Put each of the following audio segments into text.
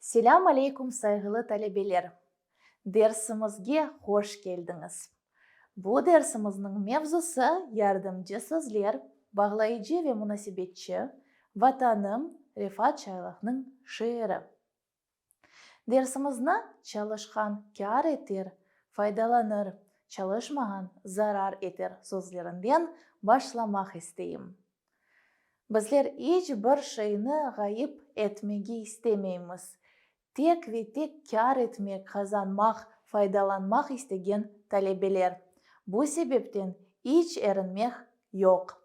Селам алейкум сайғылы талебелер. Дерсімізге хош келдіңіз. Бұл дерсіміздің мевзусы ярдымчы сөзлер, бағлайчы ве мұнасибетчі, ватаным Рефат Шайлахның шиыры. Дерсімізні çalışқан кяр етер, файдаланыр, çalışмаған зарар етер сөзлерінден башламақ істейім. Біздер еш бір шайны ғайып етмеге істемейміз. Тек ве тек кяр етмек, қазанмақ, файдаланмақ істеген талебелер. Бұл себептен еш ерінмек yok.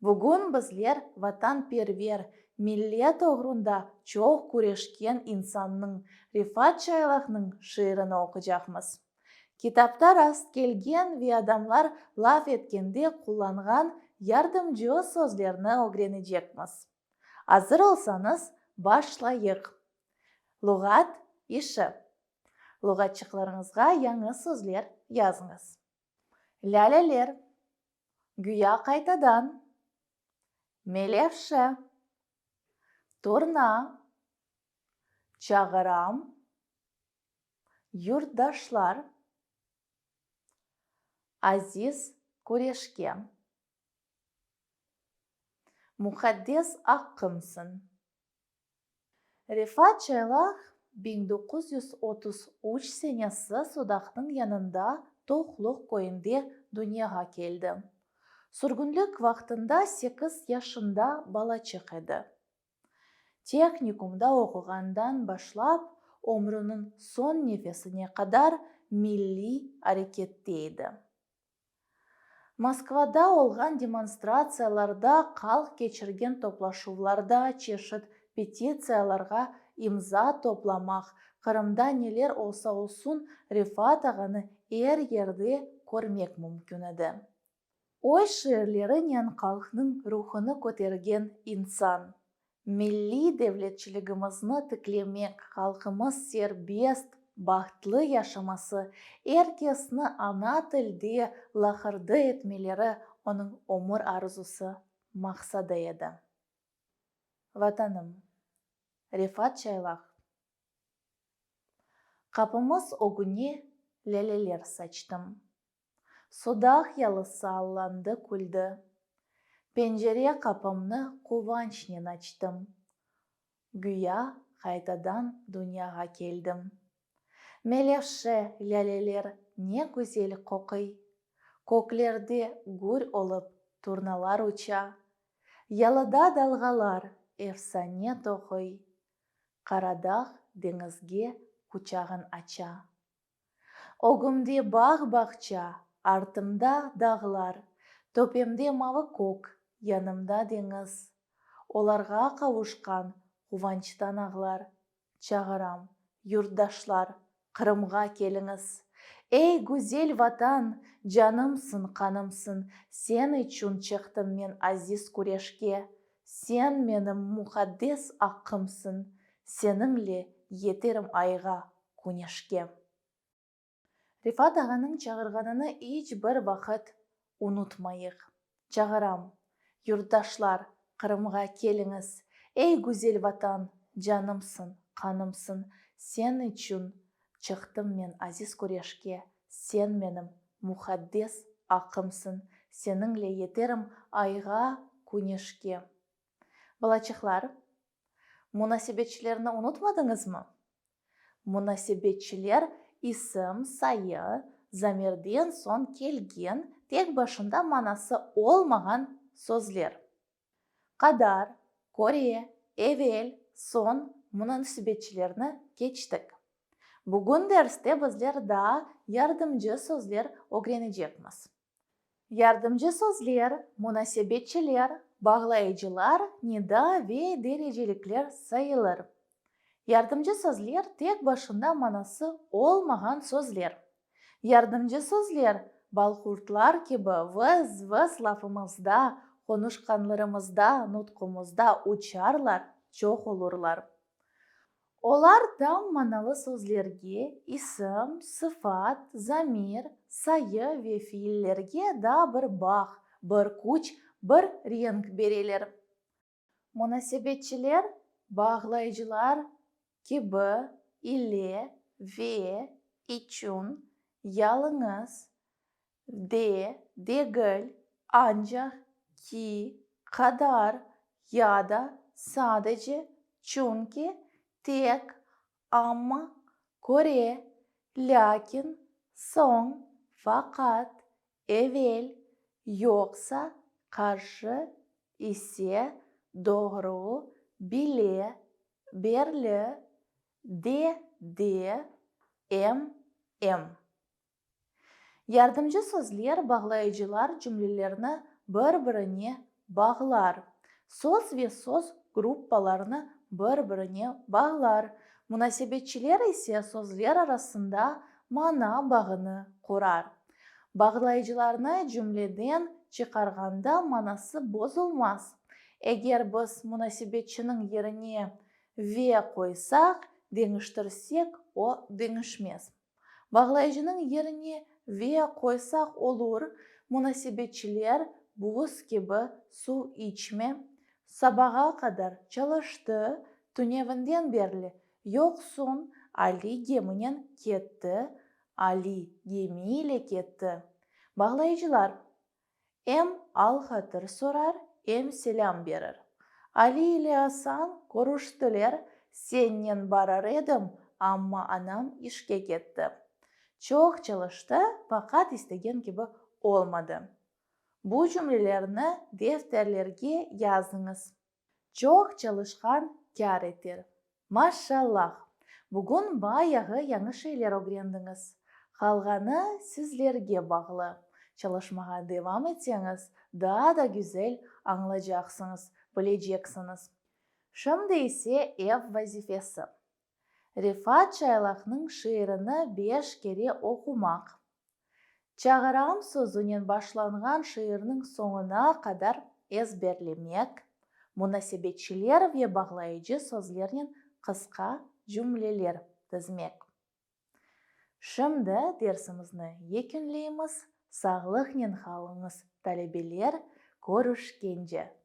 Бүгін біздер ватан первер, миллет оғрында чоқ күрешкен инсанның Рифат Шайлахның шиырын оқыжақмыз. Китапта раст келген ве адамлар лаф еткенде құланған yardımcı sözlerini öğrenecekmiz. Hazır olsanız başlayık. Лұғат işi. Лұғатчықларыңызға яңы сөздер yazыңыз. Ләлелер. Güya қайтадан. Мелевші. Турна. Чағырам. Юртдашлар. Азиз көрешке. Мұқаддес аққымсын. Рифат Чайлах 1933 сенесі судақтың янында тоқлық көйінде дүнияға келді. Сүргінлік вақтында 8 яшында бала еді. Техникумда оқығандан башлап, өмірінің сон нефесіне қадар милли әрекеттейді. Москвада олған демонстрацияларда қалық кечірген топлашуларда чешіт петицияларға имза топламақ, Қырымда нелер олса олсун Рифат ағаны ер ерде көрмек мүмкін еді. Ой ширлері нен қалқның рухыны көтерген инсан. Милли девлетчілігімізні тіклемек, қалқымыз сербест, бақытлы яшамасы эркесні ана тілде лақырды етмелері оның омыр арзусы мақсады еді ватаным рифат шайлақ қапымыз огуне ләлелер сачтым судах ялысы алланды күлді пенжере қапымны қуанчнен ачтым гүя қайтадан дүнияға келдім Мелеші ләлелер не көзел қоқый. Көклерде гүр олып турналар уча. Ялыда далғалар эфсане тоқой. Қарадақ деңізге күчағын ача. Огымде баг-бақча, артымда дағылар, төпемде малы көк, янымда деңіз. Оларға қауышқан қуанчтан ағлар, чағырам, юртдашлар, Қырымға келіңіз. Эй, гүзел ватан, жанымсың, қанымсың, сен үшін чықтым мен азиз күрешке. Сен менің мұқаддес аққымсың, сеніңле етерім айға көнешке. Рифат ағаның чағырғаныны еш бір вақыт ұнытмайық. Чағырам, юртдашлар, Қырымға келіңіз. Эй, гүзел ватан, жанымсың, қанымсың, сен үшін Чықтым мен азиз көрешке, сен менім мұхаддес ақымсың, сеніңле етерім айға көнешке. Балачықлар, мұнасебетшілеріні ұнытмадыңыз ма? Мұнасебетшілер исім, сайы, замерден сон келген, тек башында манасы олмаған сөзлер. Қадар, көре, эвел, сон мұнасебетшілеріні кечтік. Бүгін дәрісте біздер да yardımcı сөздер öğrenecekmiz. Yardımcı sözler, münasebetçiler, bağlayıcılar, nida ve derecelikler sayılır. Yardımcı sözler tek başına manası olmayan sözler. Yardımcı sözler balkurtlar gibi vız vız lafımızda, konuşkanlarımızda, nutkumuzda uçarlar, çok olurlar. Олар там маналы сөздерге исім, сыфат, замир, sayı ve fiillerge da bir baq, bir kuch, bir reng berilir. Munosabetchilar bog'laygilar kibi, ili, ve, ichun, yalnız, de, degil, ancak, ki, kadar ya da sadece, çünkü, tek, ama, kore, lakin, son, fakat evvel yoksa karşı ise doğru bile berli de de em em Yardımcı sözler bağlayıcılar cümlelerini bir-birine bağlar. Söz ve söz gruppalarını bir-birine bağlar. Münasebetçiler ise sözler arasında mana bağını kurar. Bağlayıcılarını cümleden çıkarganda manası bozulmaz. Eğer biz münasebetçinin yerine ve koysak, değiştirsek o değişmez. Bağlayıcının yerine ve koysak olur, münasebetçiler buz gibi su içme, sabaha kadar çalıştı, tünevinden berli yoksun Geminen ketті, Ali gemiyle ketті. Bağlayıcılar, em al hatır sorar, em selam verir. Ali ile Hasan konuştular, senden barar edim, ama anam işe gitti. Çok çalıştı fakat istеген gibi olmadı. Bu cümlelerini defterlerge yazınız. Çok çalışkan kar eter. Maşallah. Bugün bayağı yanlış şeyler öğrendiniz. Қалғаны sizlerge bağlı. Çalışmaya devam etseniz daha da güzel anlayacaksınız, bileceksiniz. Şimdi ise ev vazifesi. Rifat Çaylak'ның şiirini beş kere okumak. Çağıram sözünен başlanған şiirinin sonuna kadar ezberlemek, münasebetçiler ve bağlayıcı sözlerinin kısa cümleler dizmek. Şimdi dersimizni yakunlaymiz. Sağlıqnen қалыңыз, talabelер, ko'rishguncha